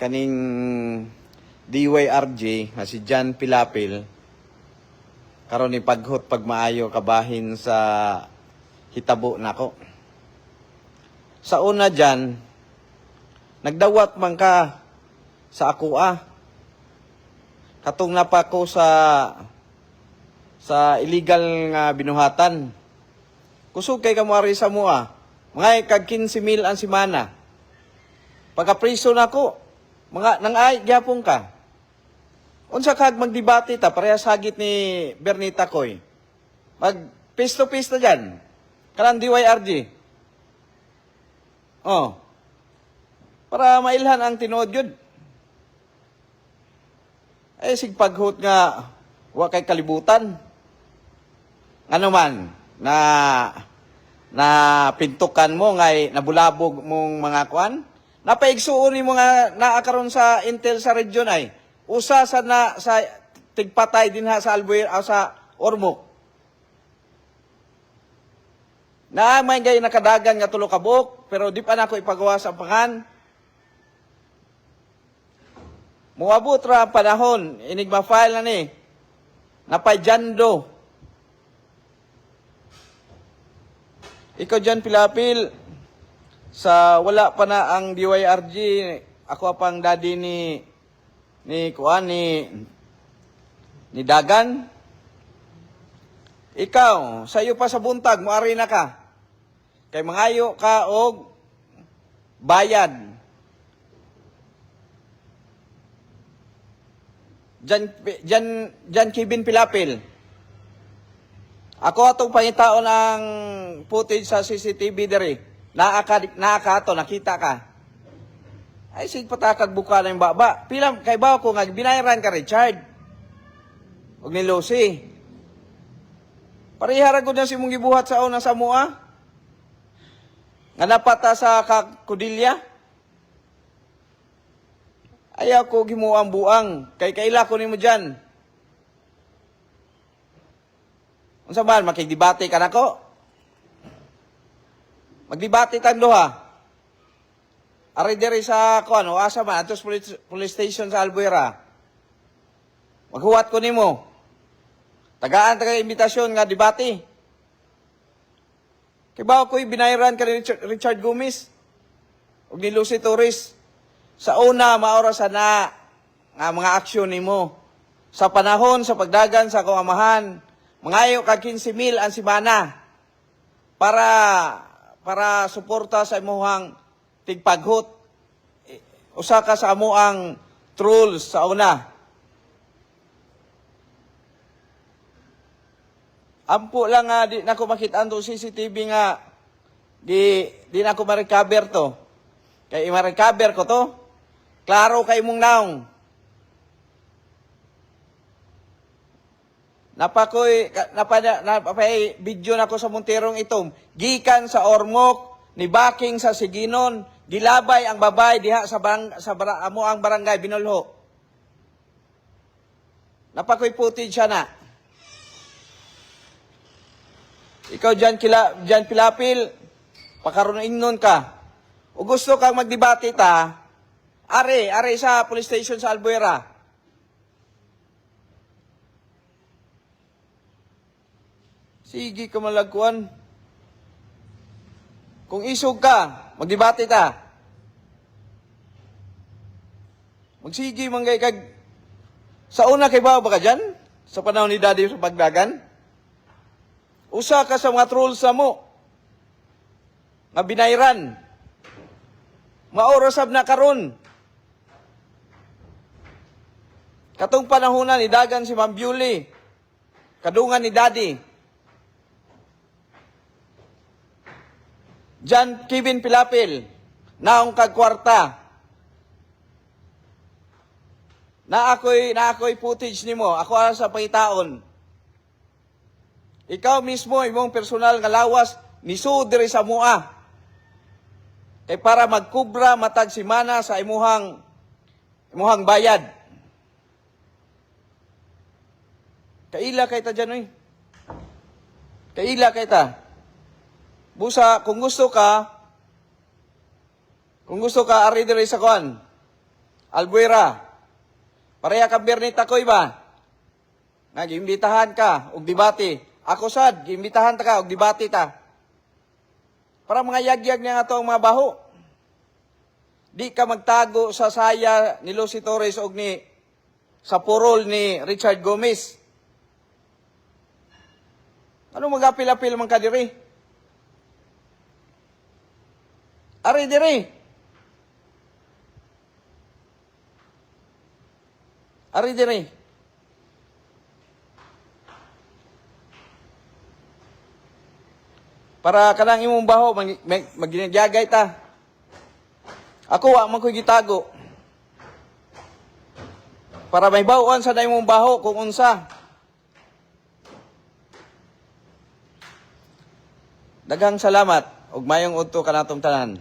kaning DYRG nga si John Pilapil karon ni paghot pagmaayo kabahin sa hitabo nako. Sa una dyan, nagdawat man ka sa ako ah. Katong napa ko sa sa illegal nga binuhatan. Kusog kay kamari sa mua. Mga kag 15 mil ang simana. Pagka priso na ko, mga nang ay gyapon ka. Unsa kag magdebate ta parehas hagit ni Bernita Koy. Mag face to face na diyan. Kanang DYRG. Oh. Para mailhan ang tinuod yun. Eh, sig paghut nga, wa kay kalibutan. Ano man, na, na pintukan mo, ngay nabulabog mong mga kwan, napaigsuon ni mga naakaron sa intel sa region ay, usa sa na, sa tigpatay din ha sa Albuer, ah, sa Ormoc. Na may gay nakadagan nga tulo ka buok, pero di pa nako ipagawa sa pangan. Muabot ra panahon, inigma file na ni. Napadyando. Ikaw dyan, Pilapil, sa wala pa na ang DYRG, ako pang daddy ni ni kuan ni ni Dagan. Ikaw, sa iyo pa sa buntag, moari na ka. Kay mangayo ka og bayad. Jan, Jan, Jan Kibin Pilapil. Ako atong pangitaon ang footage sa CCTV diri. Naaka, naaka to, nakita ka. Ay, sig patakag buka na yung baba. Pila, kay ba ko nga, binayaran ka, Richard. Huwag ni Lucy. Parihara ko na si mong gibuhat sa una sa mua. Nga napata sa kakudilya. Ayaw ko gimuang buang. Kay kaila ko nimo dyan. Unsa man, makigdebate ka nako? Magdebate tang duha. Ari diri sa kuan, o asa man atos police, police station sa Albuera. Maghuwat ko nimo. Tagaan taga imbitasyon nga debate. Kay ba ko'y binayran ka ni Richard, Richard Gomez? O ni Lucy Torres? Sa una, maura sa na nga mga aksyon nimo. Sa panahon, sa pagdagan sa akong amahan, mangayo ka 15 mil ang simana para para suporta sa imuhang tigpaghot. Usa ka sa amuang trolls sa una. Ampo lang nga di nako makita ang CCTV nga di di nako ma-recover to. Kay ma-recover ko to. Klaro kay mong naong. Napakoy napada napapay video nako sa Monterong itom. Gikan sa Ormoc ni Baking sa Siginon, gilabay ang babay diha sa barang, sa bara, amo ang barangay Binolho. Napakoy footage siya na. Ikaw dyan, kila, dyan pilapil, pakaroon ingnon ka. O gusto kang magdebate ta, are, are sa police station sa Albuera. Sige ka malagkuan. Kung isog ka, magdebate ta. Magsige manggay kag sa una kay ba ka dyan? Sa panahon ni Daddy sa pagdagan? Usa ka sa mga trolls sa mo. Nga binayran. Maorasab na karon. Katong panahon na ni Dagan si Ma'am Bewley. Kadungan ni Daddy. Jan Kevin Pilapil. Naong kagkwarta. Na ako'y, na ako'y footage nimo. Ako ara sa pangitaon. Ikaw mismo, imong personal nga lawas, nisu diri sa mua. Kay para magkubra matag simana sa imuhang imuhang bayad. Kaila kay ta dyan, oy. Kaila kay ta. Busa, kung gusto ka, kung gusto ka, ari diri sa kuan. Albuera. Pareha ka Bernie Takoy ba? Nga, giimbitahan ka, og debate. Ako sad, giimbitahan ta ka, og debate ta. Para mga yagyag niya nga to mga baho. Di ka magtago sa saya ni Lucy Torres og ni sa purol ni Richard Gomez. Ano magapil-apil man ka diri? Ari diri. Ari diri. Para kanang imong baho mag, mag, magginagay ta. Ako wa man ko'y gitago. Para may bawon sa imong baho kung unsa. Daghang salamat ug mayong udto kanatong tanan.